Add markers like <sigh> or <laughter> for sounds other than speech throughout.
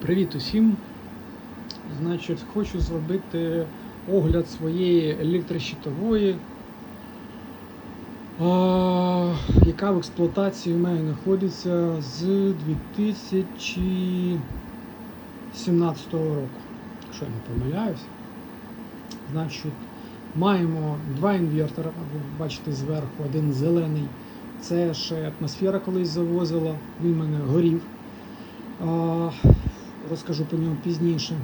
Привіт усім! Значить, хочу зробити огляд своєї електрощитової, яка в експлуатації в мене знаходиться з 2017 року, якщо я не помиляюсь. Значить, маємо два інвертора, ви бачите зверху, один зелений. Це ще атмосфера колись завозила, він в мене горів. Розкажу про нього пізніше.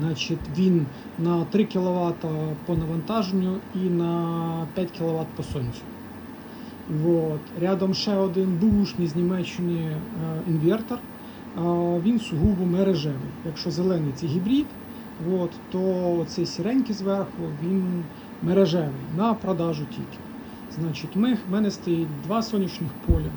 Значить, він на 3 кВт по навантаженню і на 5 кВт по сонцю. Вот. Рядом ще один бушний з Німеччини е, інвертор. Він сугубо мережевий. Якщо зелений це гібрид, от, то цей сіренький зверху він мережевий на продажу тільки. Значить, в мене стоїть два сонячних поля,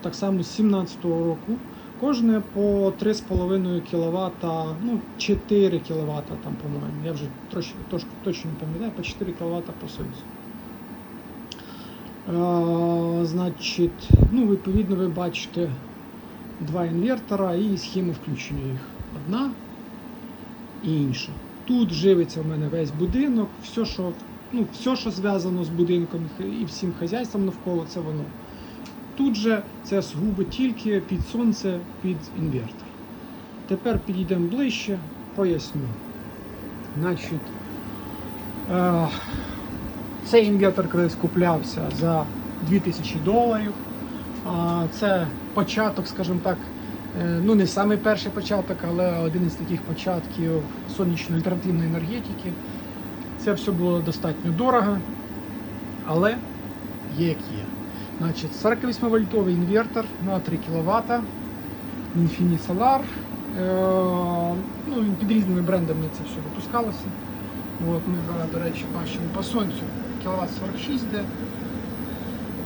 так само з 17-го року. Кожне по 3,5 кВт, ну 4 кВт там, по-моєму. Я вже трошки, трошки точно не пам'ятаю, по 4 кВт по сонцю. Е, значить, ну, відповідно, ви бачите два інвертора і схеми включення їх. Одна і інша. Тут живиться в мене весь будинок, все, що, ну, все, що зв'язано з будинком і всім хазяйством навколо, це воно. Тут же це сугубо тільки під сонце, під інвертор. Тепер підійдемо ближче, поясню. Значить, е, цей інвертор колись куплявся за 2000 доларів. Це початок, скажімо так, е, ну не самий перший початок, але один із таких початків сонячної альтернативної енергетики. Це все було достатньо дорого, але є як є. Значить, 48 вольтовий інвертор на 3 кВт. Infinity Solar. Е, ну, під різними брендами це все випускалося. От, ми до речі, бачимо по сонцю кВт 46 де.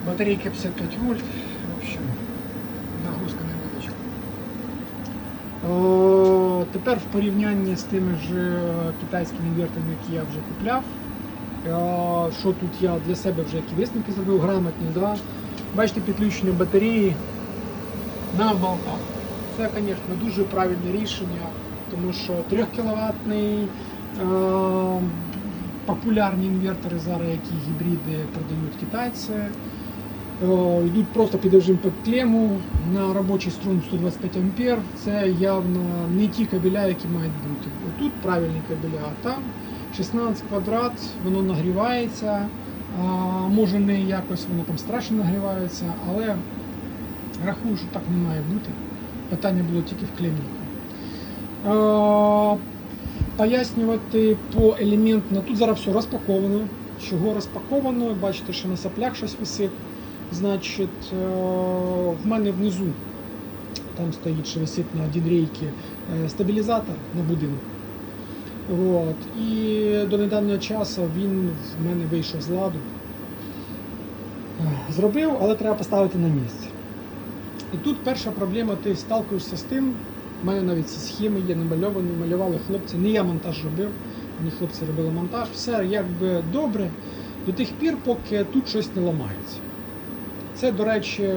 Батарейка 55 вольт. В общем, нагрузка невеличка. Тепер в порівнянні з тими ж е, китайськими інверторами, які я вже купляв. е, Що тут я для себе вже які висновки зробив грамотні, да? Бачите підключення батареї на болтах. Це, звісно, дуже правильне рішення, тому що 3 кВт популярні інвертори зараз, які гібриди продають китайці. Е, Йдуть просто під режим під клему на робочий струм 125 А. Це явно не ті кабеля, які мають бути. Тут правильні кабеля, а там 16 квадрат, воно нагрівається. Може не якось воно там страшно нагрівається, але рахую, що так не має бути. Питання було тільки в клемніку. Е, Пояснювати по елементно. Тут зараз все розпаковано. Чого розпаковано? Бачите, що на соплях щось висить. Значить, в мене внизу там стоїть, що висить на дідрейки е, стабілізатор на будинок. От. І до недавнього часу він в мене вийшов з ладу. Зробив, але треба поставити на місце. І тут перша проблема, ти сталкуєшся з тим. У мене навіть ці схеми є намальовані, малювали хлопці. Не я монтаж робив, мені хлопці робили монтаж. Все якби добре до тих пір, поки тут щось не ламається. Це, до речі,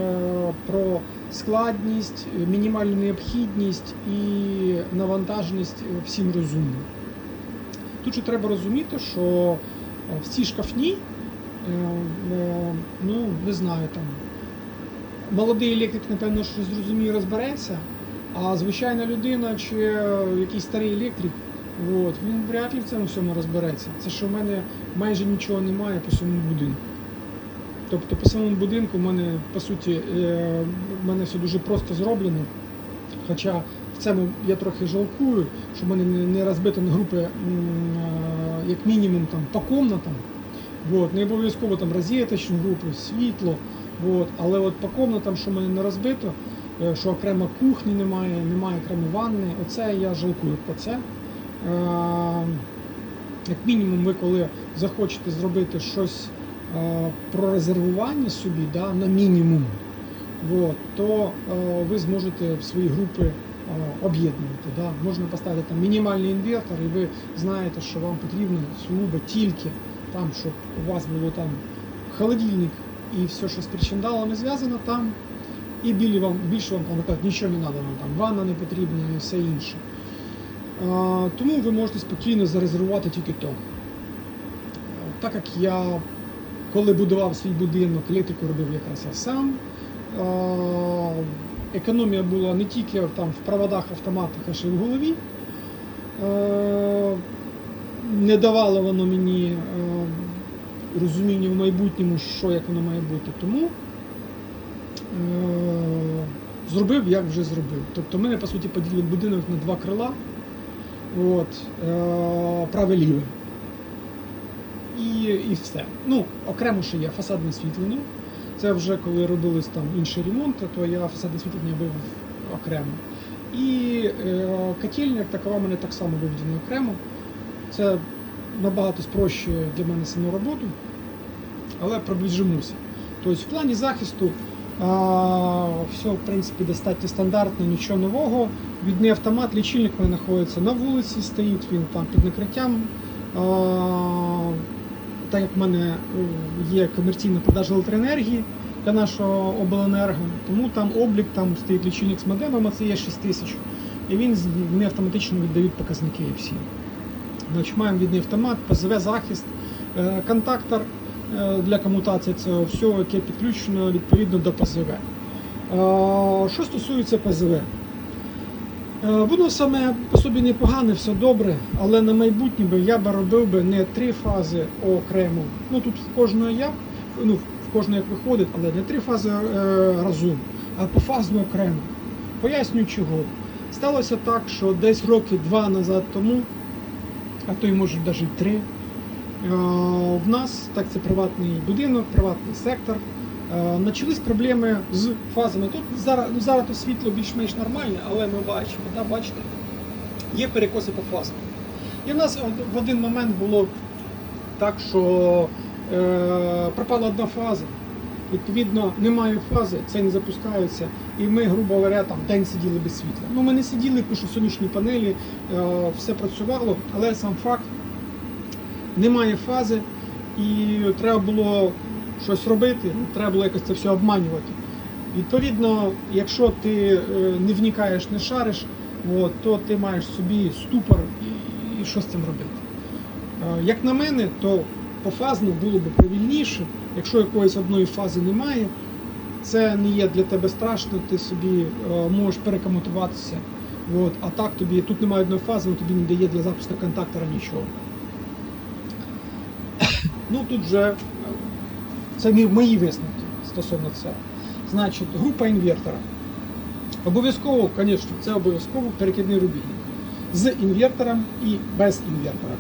про складність, мінімальну необхідність і навантаженість всім розумним. Тут ще треба розуміти, що в цій шкафні, е, е, ну, не знаю, там, молодий електрик, напевно, щось зрозуміє, розбереться, а звичайна людина чи якийсь старий електрик, от, він вряд ли в цьому всьому розбереться. Це що в мене майже нічого немає по своєму будинку. Тобто по самому будинку в мене, по суті, е, в мене все дуже просто зроблено. Хоча в цьому я трохи жалкую, що в мене не, на групи, як мінімум, там, по комнатам. Вот. Не обов'язково там розеточну групу, світло. Вот. Але от по комнатам, що в мене не розбито, е, що окремо кухні немає, немає окремо ванни, оце я жалкую про це. Е, Як мінімум, ви коли захочете зробити щось е, про резервування собі да, на мінімум, вот, то ви зможете в свої групи е, об'єднувати. Да. Можна поставити там мінімальний інвертор, і ви знаєте, що вам потрібно сугубо тільки там, щоб у вас було там холодильник і все, що з причиндалами зв'язано там. І білі вам більше вам там нічого не треба, вам там ванна не потрібна і все інше. А, тому ви можете спокійно зарезервувати тільки то. Так як я коли будував свій будинок, електрику робив якраз я сам. А, Економія була не тільки там в проводах, автоматах, а ще й в голові. Е, Не давало воно мені е, розуміння в майбутньому, що як воно має бути. Тому е, зробив, як вже зробив. Тобто мене, по суті, поділив будинок на два крила. От, праве ліве. І, і все. Ну, окремо ще є фасадне освітлення. Це вже коли робились там інші ремонти, то я фасадне освітлення вивів окремо. І е, котельня такова мене так само виведена окремо. Це набагато спрощує для мене саму роботу, але приближимося. Тобто в плані захисту а, все в принципі достатньо стандартно, нічого нового. Відний автомат, лічильник мене знаходиться на вулиці, стоїть він там під накриттям. А, так як в мене е, є комерційна продажа електроенергії для нашого обленерго, тому там облік, там стоїть лічильник з модемом, а це є 6 тисяч. І він вони автоматично віддають показники всі. Значить, маємо відний автомат, ПЗВ захист, е, контактор е, для комутації цього всього, яке підключено відповідно до ПЗВ. Що стосується ПЗВ, Воно саме по собі непогане, все добре, але на майбутнє я би робив би не три фази окремо. Ну тут в кожного як, ну в кожного як виходить, але не три фази е, разом, а пофазно окремо. Пояснюю чого. Сталося так, що десь роки два назад тому, а то й може навіть три. е, В нас так це приватний будинок, приватний сектор. Е, Почались проблеми з фазами. Тут зараз, ну, зараз то світло більш-менш нормальне, але ми бачимо, да, бачите, є перекоси по фазам. І в нас в один момент було так, що е, пропала одна фаза. Відповідно, немає фази, це не запускається. І ми, грубо говоря, там день сиділи без світла. Ну, ми не сиділи, що сонячні панелі, е, все працювало, але сам факт немає фази, і треба було щось робити, треба було якось це все обманювати. Відповідно, якщо ти е, не вникаєш, не шариш, от, то ти маєш собі ступор і, і що з цим робити. Е, Як на мене, то пофазно було б повільніше, якщо якоїсь одної фази немає, це не є для тебе страшно, ти собі е, можеш перекомутуватися. От, а так тобі тут немає одної фази, тобі не дає для запуску контактора нічого. <coughs> Ну тут вже це мої висновки стосовно цього. Значить, група інвертора. Обов'язково, звісно, це обов'язково перекидний рубільник з інвертором і без інвертора.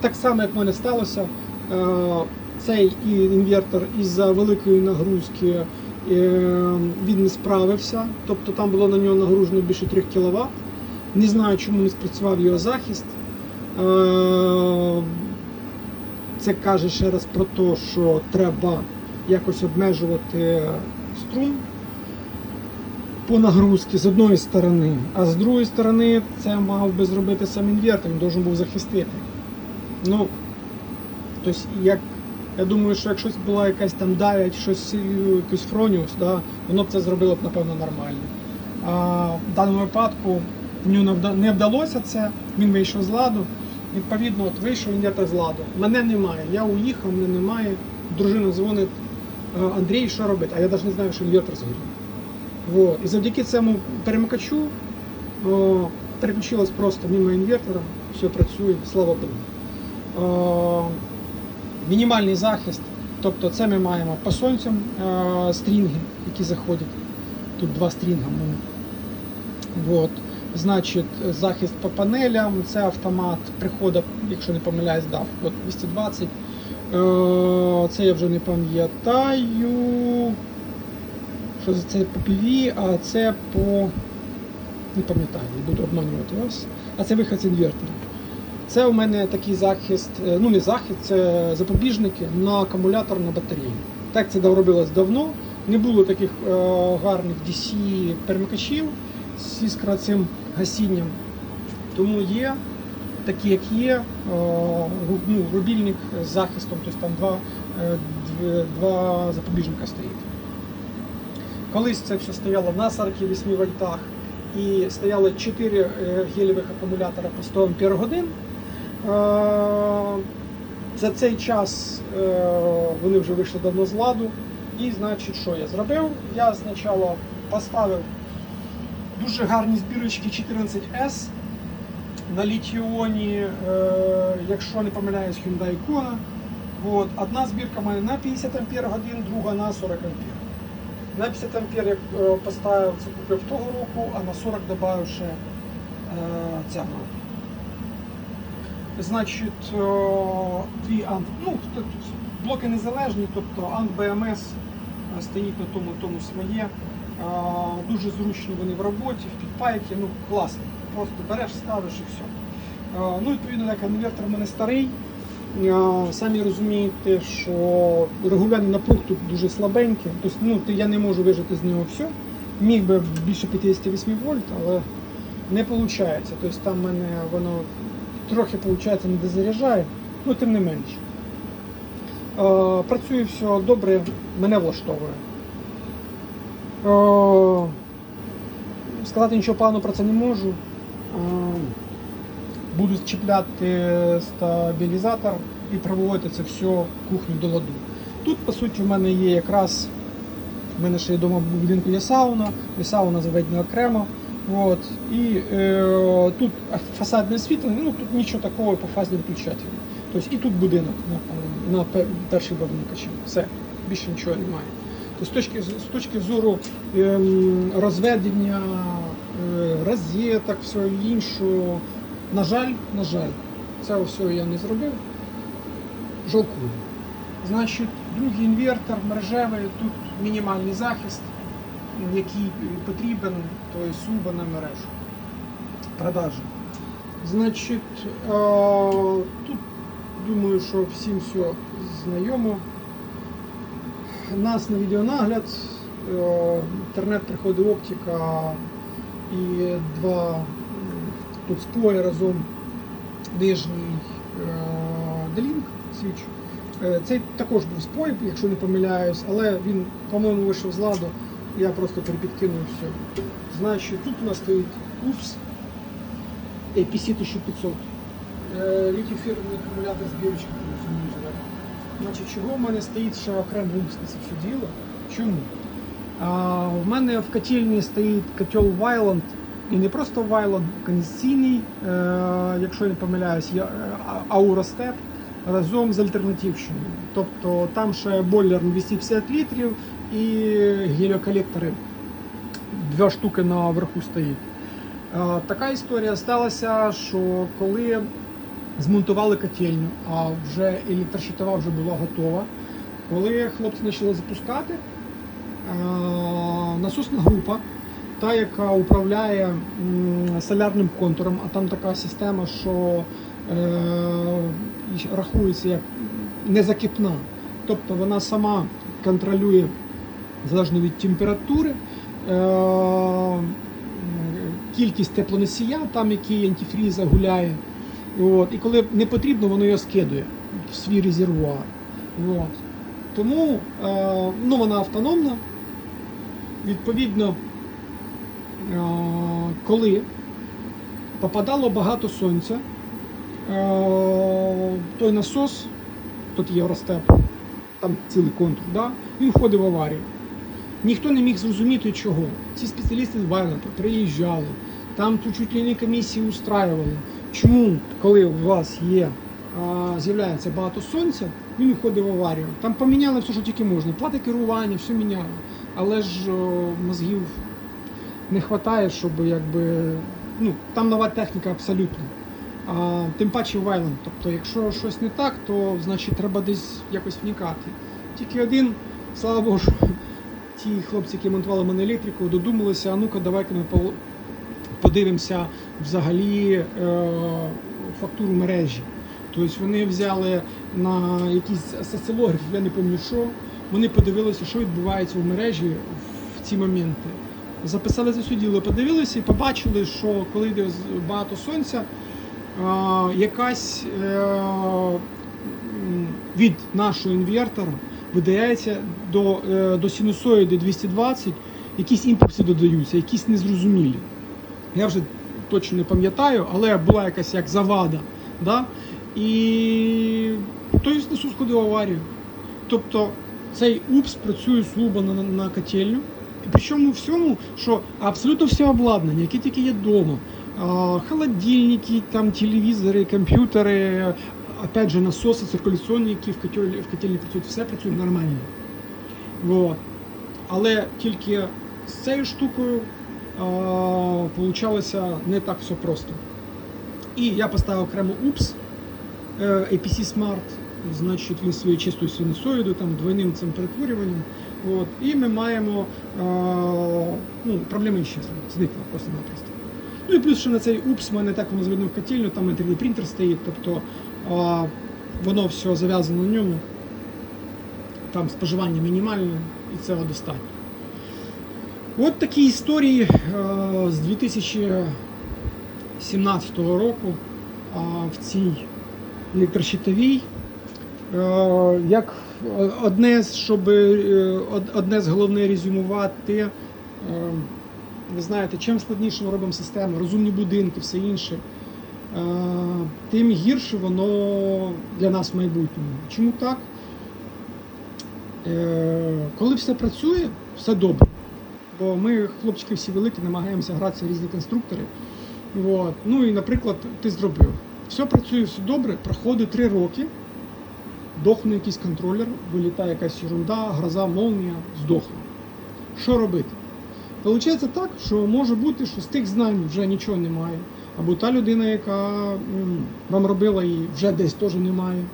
Так само, як в мене сталося, цей інвертор із-за великої нагрузки е, він не справився, тобто там було на нього нагружено більше 3 кВт. Не знаю, чому не спрацював його захист. Е, Це каже ще раз про те, що треба якось обмежувати струм по нагрузці з одної сторони, а з другої сторони це мав би зробити сам інвертор, він должен був захистити. Ну, тобто, як, я думаю, що якщо була якась там 9, щось, якийсь фроніус, да, воно б це зробило б, напевно, нормально. А в даному випадку не вдалося це, він вийшов з ладу. Відповідно, от вийшов інвертор з ладу. Мене немає. Я уїхав, мене немає. Дружина дзвонить, «Е, Андрій, що робити? А я навіть не знаю, що інвертор згорів. Вот. І завдяки цьому перемикачу о, переключилось просто мимо інвертора, все працює, слава Богу. О, мінімальний захист, тобто це ми маємо по сонцям е, стрінги, які заходять. Тут два стрінга. ну. Значить, захист по панелям, це автомат приходу, якщо не помиляюсь, дав. От 220. Е, Це я вже не пам'ятаю. Що це по PV, а це по. Не пам'ятаю, не буду обманювати вас. А це вихід з інвертора. Це у мене такий захист, е, ну не захист, це запобіжники на акумулятор на батареї. Так це робилось давно. Не було таких е, гарних DC перемикачів з іскра цим гасінням. Тому є такі, як є, е, ну, рубільник з захистом, тобто там два, е, два запобіжника стоїть. Колись це все стояло на 48 вольтах і стояло 4 е, гелєвих акумулятора по 100 ампер годин. За цей час вони вже вийшли давно з ладу. І значить, що я зробив? Я спочатку поставив дуже гарні збірочки 14S на літіоні, е, якщо не помиляюсь, Hyundai Kona. От. Одна збірка мене на 50 ампер годин, друга на 40 ампер. На 50 ампер я е, поставив, це купив того року, а на 40 додав ще е, цього року. Значить, дві ант, ну, блоки незалежні, тобто ант БМС е, стоїть на тому, тому своє. Дуже зручні вони в роботі, в підпайки, ну класно. Просто береш, ставиш і все. Ну, відповідно, як інвертор в мене старий. Самі розумієте, що регулярний напруг тут дуже слабенький. Тобто, ну, я не можу вижити з нього все. Міг би більше 58 вольт, але не виходить. Тобто там мене воно трохи виходить, не дозаряджає, ну тим не менше. Працює все добре, мене влаштовує. Сказати нічого поганого про це не можу. Буду чіпляти стабілізатор і проводити це все кухню до ладу. Тут, по суті, в мене є якраз, в мене ще вдома в будинку є сауна, і сауна заведена окремо. От. І е, тут фасадне освітлення, ну тут нічого такого по фазі виключателю. Тобто і тут будинок на, на перший вогнекачі. Все, більше нічого немає. З точки, з точки зору ем, розведення е, розеток, всього іншого, на жаль, на жаль, це все я не зробив. Жалкую. Значить, другий інвертор мережевий, тут мінімальний захист, який потрібен, то є суба на мережу. Продажі. Значить, е, тут думаю, що всім все знайомо. Нас на відеонагляд, е, інтернет приходить оптика і два тут спої разом нижній делінг свіч. Е, Цей також був спой, якщо не помиляюсь, але він, по-моєму, вийшов з ладу. Я просто перепідкинув все. Значить, тут у нас стоїть УПС APC 1500. Е, Літій-фірмовий акумулятор з бірочкою. Значить, чого в мене стоїть ще окремо це все діло? Чому? А, в мене в котельні стоїть котел Вайланд, і не просто Вайланд, кондиційний, е, якщо я не помиляюсь, Ауростеп разом з альтернативщиною. Тобто там ще бойлер на 250 літрів і геліоколектори. Дві штуки наверху стоїть. Е, Така історія сталася, що коли змонтували котельню, а вже електрощитова вже була готова. Коли хлопці почали запускати, е, насосна група, та, яка управляє солярним контуром, а там така система, що е, рахується як незакипна. Тобто вона сама контролює залежно від температури. е, Кількість теплоносія, там який антифріза гуляє. От. І коли не потрібно, воно його скидує в свій резервуар. От. Тому е, ну, вона автономна. Відповідно, е, коли попадало багато сонця, е, той насос, тут Євростеп, там цілий контур, да, він входив в аварію. Ніхто не міг зрозуміти чого. Ці спеціалісти з Вайлента приїжджали, там тут чуть ли не комісії устраювали. Чому, коли у вас є, з'являється багато сонця, він входить в аварію. Там поміняли все, що тільки можна. Плати керування, все міняли. Але ж мозгів не вистачає, щоб якби. Ну, там нова техніка абсолютно. А, тим паче Вайланд. Тобто, якщо щось не так, то значить треба десь якось вникати. Тільки один, слава Богу, <laughs> ті хлопці, які монтували мене електрику, додумалися, а ну-ка, давай-ка ми подивимося взагалі е, фактуру мережі. Тобто вони взяли на якийсь соціолограф, я не пам'ятаю що, вони подивилися, що відбувається в мережі в ці моменти. Записали за діло, подивилися і побачили, що коли йде багато сонця, е, якась е, від нашого інвертора видається до, до синусоїди 220, якісь імпульси додаються, якісь незрозумілі. Я вже точно не пам'ятаю, але була якась як завада. Да? І той несу сходив в аварію. Тобто цей УПС працює сугубо на, на котельню. І причому всьому, що абсолютно все обладнання, яке тільки є вдома. Холодильники, там, телевізори, комп'ютери, опять же, насоси циркуляційні, які в котельні, в котельні працюють, все працює нормально. Вот. Але тільки з цією штукою получалося не так все просто. І я поставив окремо UPS APC Smart, значить він своєю чистою синусоїдою, там двойним цим перетворюванням. От, і ми маємо е, ну, проблеми щезли, зникла просто-напросто. Ну і плюс ще на цей UPS в мене так воно заведено в котельню, там 3D принтер стоїть, тобто е, воно все зав'язано на ньому, там споживання мінімальне і цього достатньо. От такі історії е, з 2017 року в цій електрощитовій. Е, Як одне, щоб е, одне з головне резюмувати, ви знаєте, чим складніше ми робимо систему, розумні будинки, все інше, тим гірше воно для нас в майбутньому. Чому так? Коли все працює, все добре. Бо ми, хлопчики, всі великі, намагаємося гратися в різні конструктори. От. Ну і, наприклад, ти зробив. Все працює, все добре, проходить три роки, дохне якийсь контролер, вилітає якась ерунда, гроза, молнія, здохне. Що робити? Получається так, що може бути, що з тих знань вже нічого немає. Або та людина, яка вам робила її, вже десь теж немає.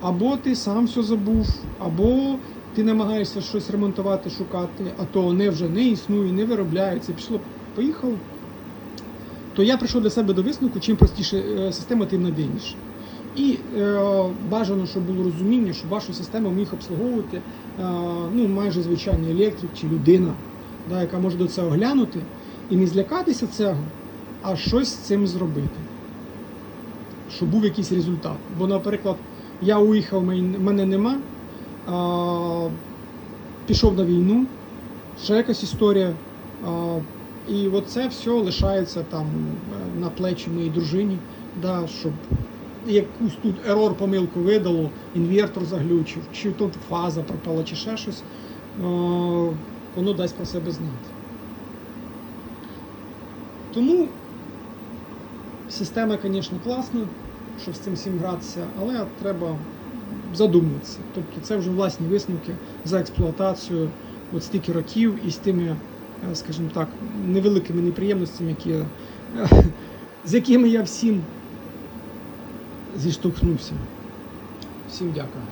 Або ти сам все забув, або ти намагаєшся щось ремонтувати, шукати, а то не вже не існує, не виробляється, пішло, поїхало. То я прийшов для себе до висновку, чим простіше е, система, тим надійніше. І е, бажано, щоб було розуміння, що вашу систему міг обслуговувати е, ну, майже звичайний електрик чи людина, да, яка може до цього глянути і не злякатися цього, а щось з цим зробити. Щоб був якийсь результат. Бо, наприклад, я уїхав, мене нема, а, пішов на війну, ще якась історія. А, і от це все лишається там е, на плечі моїй дружині, да, щоб якусь тут ерор помилку видало, інвертор заглючив, чи тут фаза пропала, чи ще щось, а, воно дасть про себе знати. Тому система, звісно, класна, щоб з цим всім гратися, але треба задумуватися. Тобто це вже власні висновки за експлуатацію от стільки років і з тими, е, скажімо так, невеликими неприємностями, які, е, з якими я всім зіштовхнувся. Всім дякую.